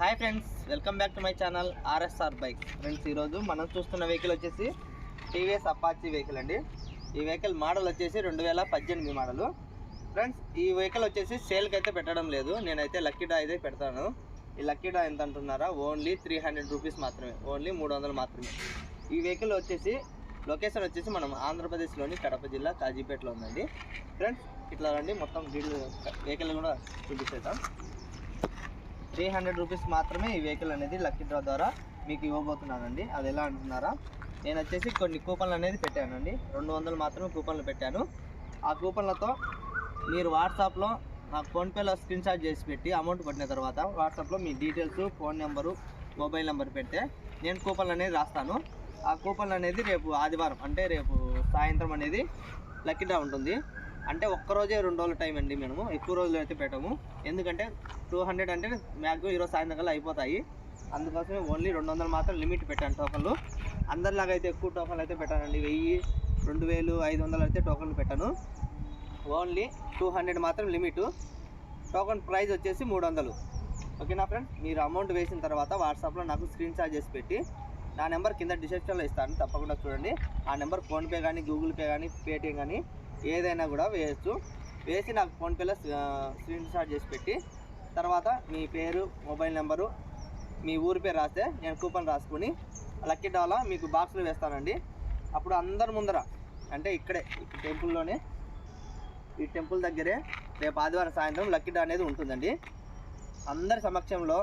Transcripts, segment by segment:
Hi friends welcome back to my channel RSR bike friends ఈరోజు మనం చూస్తున్న vehicle వచ్చేసి టీవీఎస్ అపాచీ వెహికల్ అండి. ఈ వెహికల్ మోడల్ వచ్చేసి రెండు వేల పద్దెనిమిది మోడలు ఫ్రెండ్స్ ఈ వెహికల్ వచ్చేసి సేల్కి అయితే పెట్టడం లేదు. నేనైతే లక్కీ డా అయితే పెడతాను. ఈ లక్కీ డా ఎంత అంటున్నారా? ఓన్లీ త్రీ హండ్రెడ్ రూపీస్ మాత్రమే. ఓన్లీ మూడు వందలు మాత్రమే. ఈ వెహికల్ వచ్చేసి లొకేషన్ వచ్చేసి మనం ఆంధ్రప్రదేశ్లోని కడప జిల్లా కాజీపేటలో ఉందండి. ఫ్రెండ్స్ ఇట్లా రండి మొత్తం డీటెయిల్ వెహికల్ కూడా చూపిస్తాం త్రీ హండ్రెడ్ రూపీస్ మాత్రమే ఈ వెహికల్ అనేది లక్కీ డ్రా ద్వారా మీకు ఇవ్వబోతున్నానండి. అది ఎలా అంటున్నారా? నేను వచ్చేసి కొన్ని కూపన్లు అనేది పెట్టానండి. రెండు వందలు మాత్రమే కూపన్లు పెట్టాను. ఆ కూపన్లతో మీరు వాట్సాప్లో నాకు ఫోన్పేలో స్క్రీన్ షాట్ చేసి పెట్టి అమౌంట్ పట్టిన తర్వాత వాట్సాప్లో మీ details phone number mobile number పెడితే నేను కూపన్లు అనేది రాస్తాను. ఆ కూపన్లు అనేది రేపు ఆదివారం అంటే రేపు సాయంత్రం అనేది లక్కీ డ్రా ఉంటుంది. అంటే ఒక్కరోజే రెండు రోజుల టైం అండి మేము ఎక్కువ రోజులు అయితే పెట్టము. ఎందుకంటే టూ హండ్రెడ్ అంటే మ్యాక్సిమం ఈరోజు సాయంత్రం అయిపోతాయి. అందుకోసమే ఓన్లీ రెండు వందలు మాత్రం లిమిట్ పెట్టాను టోకన్లు అందరిలాగా అయితే ఎక్కువ టోకన్లు అయితే పెట్టానండి. వెయ్యి రెండు వేలు ఐదు వందలు అయితే టోకన్లు పెట్టాను. ఓన్లీ టూ హండ్రెడ్ మాత్రం లిమిట్ టోకన్ ప్రైస్ వచ్చేసి మూడు వందలు. ఓకేనా ఫ్రెండ్ మీరు అమౌంట్ వేసిన తర్వాత వాట్సాప్లో నాకు స్క్రీన్ షాట్ చేసి పెట్టి నా నెంబర్ కింద డిస్క్రిప్షన్లో ఇస్తాను. తప్పకుండా చూడండి. ఆ నెంబర్ ఫోన్పే కానీ గూగుల్ పే కానీ పేటిఎం కానీ ఏదైనా కూడా వేయచ్చు. వేసి నాకు ఫోన్పేలో స్క్రీన్ షాట్ చేసి పెట్టి తర్వాత మీ పేరు మొబైల్ నెంబరు మీ ఊరి పేరు రాస్తే నేను కూపన్ రాసుకొని లక్కీ డాలా మీకు బాక్స్లో వేస్తానండి. అప్పుడు అందరి ముందర అంటే ఇక్కడే టెంపుల్లోనే ఈ టెంపుల్ దగ్గరే రేపు ఆదివారం సాయంత్రం లక్కీ డా అనేది ఉంటుందండి. అందరి సమక్షంలో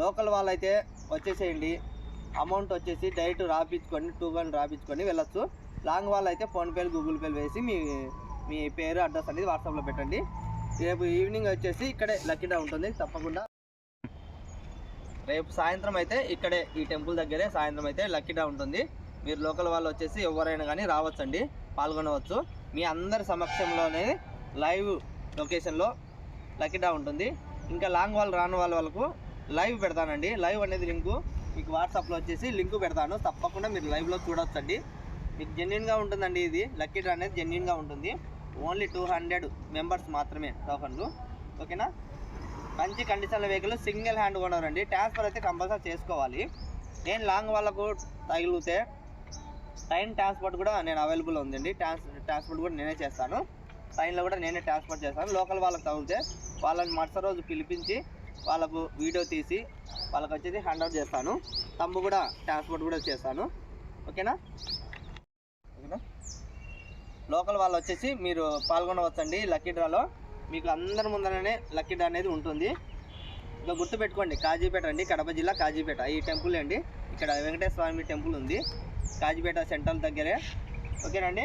లోకల్ వాళ్ళైతే వచ్చేసేయండి. అమౌంట్ వచ్చేసి డైరెక్ట్ రాపించుకొని టూ వన్ రాపించుకొని వెళ్ళొచ్చు. లాంగ్ వాళ్ళు అయితే ఫోన్పేలు గూగుల్ పేలు వేసి మీ మీ పేరు అడ్రస్ అనేది వాట్సాప్లో పెట్టండి. రేపు ఈవినింగ్ వచ్చేసి ఇక్కడే లక్కీడా ఉంటుంది తప్పకుండా. రేపు సాయంత్రం అయితే ఇక్కడే ఈ టెంపుల్ దగ్గరే సాయంత్రం అయితే లక్కీడా ఉంటుంది. మీరు లోకల్ వాళ్ళు వచ్చేసి ఎవరైనా కానీ రావచ్చండి పాల్గొనవచ్చు. మీ అందరి సమక్షంలోనే లైవ్ లొకేషన్లో లక్కీడా ఉంటుంది. ఇంకా లాంగ్ వాళ్ళు రాని వాళ్ళ వాళ్ళకు లైవ్ పెడతానండి. లైవ్ అనేది లింకు మీకు వాట్సాప్లో వచ్చేసి లింకు పెడతాను. తప్పకుండా మీరు లైవ్లో చూడొచ్చండి. మీకు జెన్యున్గా ఉంటుందండి ఇది. లక్కీ డ్రా అనేది జెన్యున్గా ఉంటుంది. ఓన్లీ టూ హండ్రెడ్ మెంబర్స్ మాత్రమే టోకన్లు ఓకేనా మంచి కండిషన్ల వెహికల్ సింగిల్ హ్యాండ్ ఓనర్ అండి ట్రాన్స్ఫర్ అయితే కంపల్సరీ చేసుకోవాలి. నేను లాంగ్ వాళ్ళకు తగిలితే ట్రైన్ ట్రాన్స్పోర్ట్ కూడా నేను అవైలబుల్ ఉందండి. ట్రాన్స్ ట్రాన్స్పోర్ట్ కూడా నేనే చేస్తాను. ట్రైన్లో కూడా నేనే ట్రాన్స్పోర్ట్ చేస్తాను. లోకల్ వాళ్ళకి తగిలితే వాళ్ళని మరుసటి రోజు పిలిపించి వాళ్ళకు వీడియో తీసి వాళ్ళకి వచ్చేసి హ్యాండ్ అవుట్ చేస్తాను. తమ్ము కూడా ట్రాన్స్పోర్ట్ కూడా చేస్తాను. ఓకేనా ఓకేనా లోకల్ వాళ్ళు వచ్చేసి మీరు పాల్గొనవచ్చండి లక్కీ డ్రాలో. మీకు అందరి ముందరనే లక్కీ డ్రా అనేది ఉంటుంది. ఇంకా గుర్తుపెట్టుకోండి కాజీపేట అండి కడప జిల్లా కాజీపేట. ఈ టెంపుల్ అండి. ఇక్కడ వెంకటేశ్వర స్వామి టెంపుల్ ఉంది. కాజీపేట సెంట్రల్ దగ్గరే. ఓకేనండి?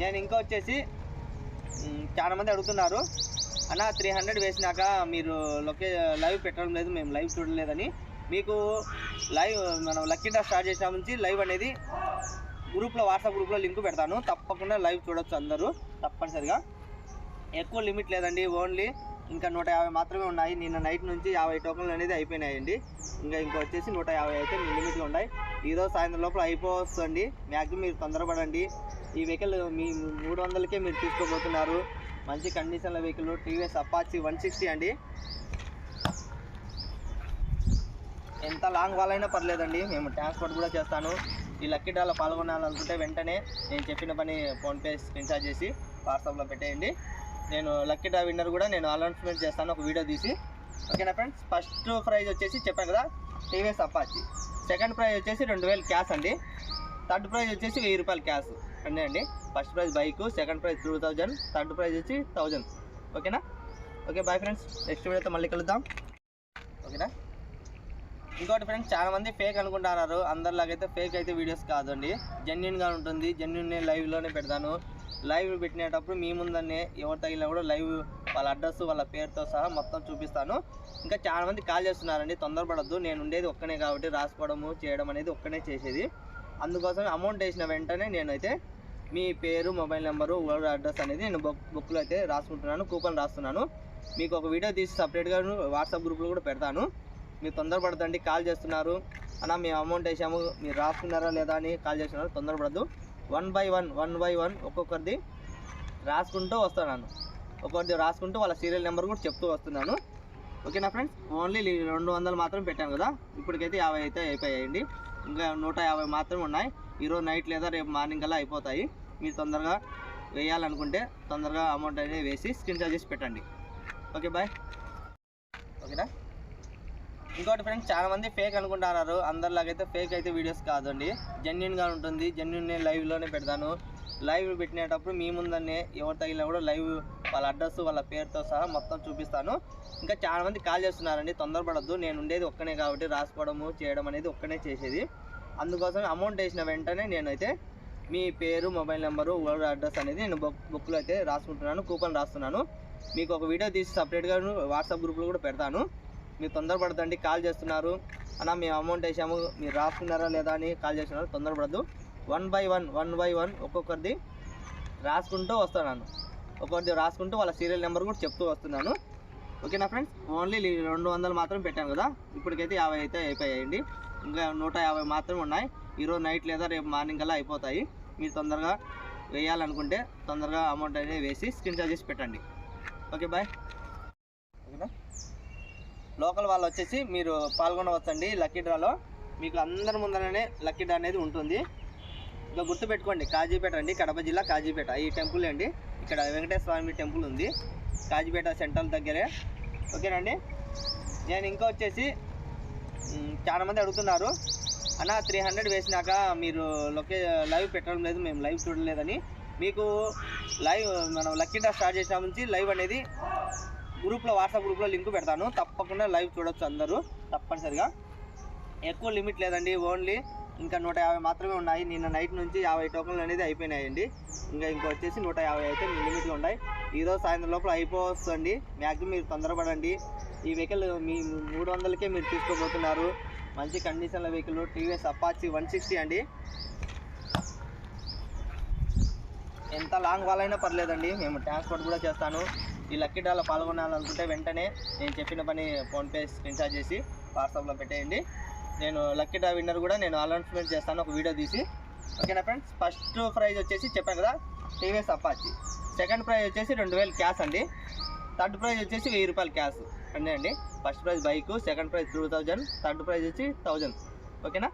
నేను ఇంకా వచ్చేసి చాలామంది అడుగుతున్నారు. అన్న త్రీ హండ్రెడ్ వేసినాక మీరు లొకే లైవ్ పెట్టడం లేదు మేము లైవ్ చూడలేదని. మీకు లైవ్ మనం లక్కీ డ్రా స్టార్ట్ చేసిన నుంచి లైవ్ అనేది గ్రూప్లో వాట్సాప్ గ్రూప్లో లింక్ పెడతాను. తప్పకుండా లైవ్ చూడొచ్చు అందరూ తప్పనిసరిగా. ఎక్కువ లిమిట్ లేదండి ఓన్లీ ఇంకా నూట యాభై మాత్రమే ఉన్నాయి. నిన్న నైట్ నుంచి యాభై టోకన్లు అనేది అయిపోయినాయండి. ఇంకా ఇంకా వచ్చేసి నూట యాభై అయితే లిమిట్గా ఉన్నాయి. ఈరోజు సాయంత్రం లోపల అయిపోవస్తుంది మ్యాక్సిమం మీరు తొందరపడండి. ఈ వెహికల్ మీ మూడు వందలకే మీరు తీసుకోబోతున్నారు. మంచి కండిషన్ల vehicle TVS Apache one sixty అండి. ఎంత లాంగ్ వాళ్ళైనా పర్లేదండి. మేము ట్రాన్స్పోర్ట్ కూడా చేస్తాను. ఈ లక్కీ డ్రాలో పాల్గొనాలనుకుంటే వెంటనే నేను చెప్పిన పని ఫోన్పే స్క్రీన్ షాట్ చేసి వాట్సాప్లో పెట్టేయండి. నేను లక్కీ డ్రా విన్నర్ కూడా నేను అనౌన్స్మెంట్ చేస్తాను ఒక వీడియో తీసి. ఓకేనా ఫ్రెండ్స్? ఫస్ట్ ప్రైజ్ వచ్చేసి చెప్పాను కదా టీవీఎస్ అపాచి సెకండ్ ప్రైజ్ వచ్చేసి రెండు వేలు క్యాష్ అండి. థర్డ్ ప్రైజ్ వచ్చేసి వెయ్యి రూపాయలు క్యాష్ అండి అండి. First prize bike second prize two thousand third prize వచ్చి థౌజండ్. ఓకేనా? Okay bye friends. నెక్స్ట్ వీడియోతో మళ్ళీ కలుద్దాం. ఓకేనా? ఇంకోటి ఫ్రెండ్స్ చాలా మంది ఫేక్ అనుకుంటారు అందరిలాగైతే ఫేక్ అయితే వీడియోస్ కాదండి. జెన్యున్గా ఉంటుంది. జెన్యున్ లైవ్లోనే పెడతాను. లైవ్ పెట్టినప్పుడు మీ ముందనే ఎవరు తగిలినా కూడా లైవ్ వాళ్ళ అడ్రస్ వాళ్ళ పేరుతో సహా మొత్తం చూపిస్తాను. ఇంకా చాలా మంది కాల్ చేస్తున్నారండి. తొందరపడద్దు. నేను ఉండేది ఒక్కనే కాబట్టి రాసుకోవడము చేయడం అనేది ఒక్కనే చేసేది. అందుకోసం అమౌంట్ వేసిన వెంటనే నేనైతే మీ పేరు మొబైల్ నెంబరు ఊరు అడ్రస్ అనేది నేను బుక్ బుక్లో అయితే రాసుకుంటున్నాను. కూపన్ రాస్తున్నాను. మీకు ఒక వీడియో తీసి సపరేట్గా వాట్సాప్ గ్రూప్లో కూడా పెడతాను. మీరు తొందరపడదండి కాల్ చేస్తున్నారు. అన్న మేము అమౌంట్ వేసాము. మీరు రాసుకున్నారా లేదా అని కాల్ చేస్తున్నారు. తొందరపడద్దు. One by one one by one ఒక్కొక్కరిది రాసుకుంటూ వస్తున్నాను ఒక్కొక్కరిది రాసుకుంటూ వాళ్ళ సీరియల్ నెంబర్ కూడా చెప్తూ వస్తున్నాను. ఓకేనా ఫ్రెండ్స్ ఓన్లీ రెండు వందలు మాత్రం పెట్టాను కదా. ఇప్పటికైతే యాభై అయితే అయిపోయాయండి. ఇంకా నూట యాభై మాత్రం ఉన్నాయి. ఈరోజు నైట్ లేదా రేపు మార్నింగ్ కల్లా అయిపోతాయి. మీరు తొందరగా వేయాలనుకుంటే తొందరగా అమౌంట్ అనేది వేసి స్క్రీన్ షాట్ చేసి పెట్టండి. ఓకే బాయ్ ఓకేనా ఇంకోటి ఫ్రెండ్స్ చాలా మంది ఫేక్ అనుకుంటున్నారు. అందరిలాగైతే ఫేక్ అయితే వీడియోస్ కాదండి. జెన్యున్గా ఉంటుంది. జెన్యున్ నేను లైవ్లోనే పెడతాను. లైవ్ పెట్టినప్పుడు మీ ముందనే ఎవరు తగిలినా కూడా లైవ్ వాళ్ళ అడ్రస్ వాళ్ళ పేరుతో సహా మొత్తం చూపిస్తాను. ఇంకా చాలా మంది కాల్ చేస్తున్నారండి. తొందరపడద్దు. నేను ఉండేది ఒక్కనే కాబట్టి రాసుకోవడము చేయడం అనేది ఒక్కనే చేసేది. అందుకోసం అమౌంట్ వేసిన వెంటనే నేనైతే మీ పేరు మొబైల్ నెంబరు ఓల్డ్ అడ్రస్ అనేది నేను బుక్ బుక్లో అయితే రాసుకుంటున్నాను. కూపన్ రాస్తున్నాను. మీకు ఒక వీడియో తీసి సపరేట్గా వాట్సాప్ గ్రూప్లో కూడా పెడతాను. మీరు తొందరపడదండి కాల్ చేస్తున్నారు. అన్న మేము అమౌంట్ వేసాము. మీరు రాసుకున్నారా లేదా అని కాల్ చేస్తున్నారు. తొందరపడద్దు. One by one one by one ఒక్కొక్కరిది రాసుకుంటూ వస్తున్నాను. ఒక్కొక్కరిది రాసుకుంటూ వాళ్ళ సీరియల్ నెంబర్ కూడా చెప్తూ వస్తున్నాను. ఓకేనా ఫ్రెండ్స్? ఓన్లీ రెండు వందలు మాత్రం పెట్టాను కదా. ఇప్పటికైతే యాభై అయితే అయిపోయాయండి. ఇంకా నూట యాభై మాత్రం ఉన్నాయి. ఈరోజు నైట్ లేదా రేపు మార్నింగ్ అలా అయిపోతాయి. మీరు తొందరగా వేయాలనుకుంటే తొందరగా అమౌంట్ అనేది వేసి స్క్రీన్ షాట్ చేసి పెట్టండి. Okay bye. ఓకేనా లోకల్ వాళ్ళు వచ్చేసి మీరు పాల్గొనవచ్చండి లక్కీ డ్రాలో మీకు అందరి ముందరనే లక్కీ డ్రా అనేది ఉంటుంది. ఇంకా గుర్తుపెట్టుకోండి కాజీపేట అండి కడప జిల్లా కాజీపేట. ఈ టెంపుల్ అండి. ఇక్కడ వెంకటేశ్వర స్వామి టెంపుల్ ఉంది. కాజీపేట సెంట్రల్ దగ్గరే. ఓకేనండి? నేను ఇంకా వచ్చేసి చాలామంది అడుగుతున్నారు. అన్న త్రీ హండ్రెడ్ వేసినాక మీరు లొకే లైవ్ పెట్టడం లేదు మేము లైవ్ చూడలేదని. మీకు లైవ్ మనం లక్కీ డ్రా స్టార్ట్ చేసిన నుంచి లైవ్ అనేది గ్రూప్లో వాట్సాప్ గ్రూప్లో లింక్ పెడతాను. తప్పకుండా లైవ్ చూడొచ్చు అందరూ తప్పనిసరిగా. ఎక్కువ లిమిట్ లేదండి ఓన్లీ ఇంకా నూట యాభై మాత్రమే ఉన్నాయి. నిన్న నైట్ నుంచి యాభై టోకన్లు అనేది అయిపోయినాయండి. ఇంకా ఇంకా వచ్చేసి నూట యాభై అయితే లిమిట్గా ఉన్నాయి. ఈరోజు సాయంత్రం లోపల అయిపోవస్తుంది మ్యాక్సిమం మీరు తొందరపడండి. ఈ వెహికల్ మీ మూడు వందలకే మీరు తీసుకోబోతున్నారు. మంచి కండిషన్ల vehicle TVS Apache one sixty అండి. ఎంత లాంగ్ వాళ్ళైనా పర్లేదండి. మేము ట్రాన్స్పోర్ట్ కూడా చేస్తాను. ఈ లక్కీ డ్రాలో పాల్గొనాలనుకుంటే వెంటనే నేను చెప్పిన పని ఫోన్పే స్క్రీన్ షాట్ చేసి వాట్సాప్లో పెట్టేయండి. నేను లక్కీ డ్రా విన్నర్ కూడా నేను అనౌన్స్మెంట్ చేస్తాను ఒక వీడియో తీసి. ఓకేనా ఫ్రెండ్స్? ఫస్ట్ ప్రైజ్ వచ్చేసి చెప్పాను కదా టీవీఎస్ అపాచి సెకండ్ ప్రైజ్ వచ్చేసి రెండు వేలు క్యాష్ అండి. థర్డ్ ప్రైజ్ వచ్చేసి వెయ్యి రూపాయలు క్యాష్ అండి అండి. First prize bike second prize two thousand third prize వచ్చి థౌజండ్. ఓకేనా?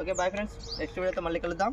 Okay bye friends. నెక్స్ట్ వీడియోతో మళ్ళీ కలుద్దాం.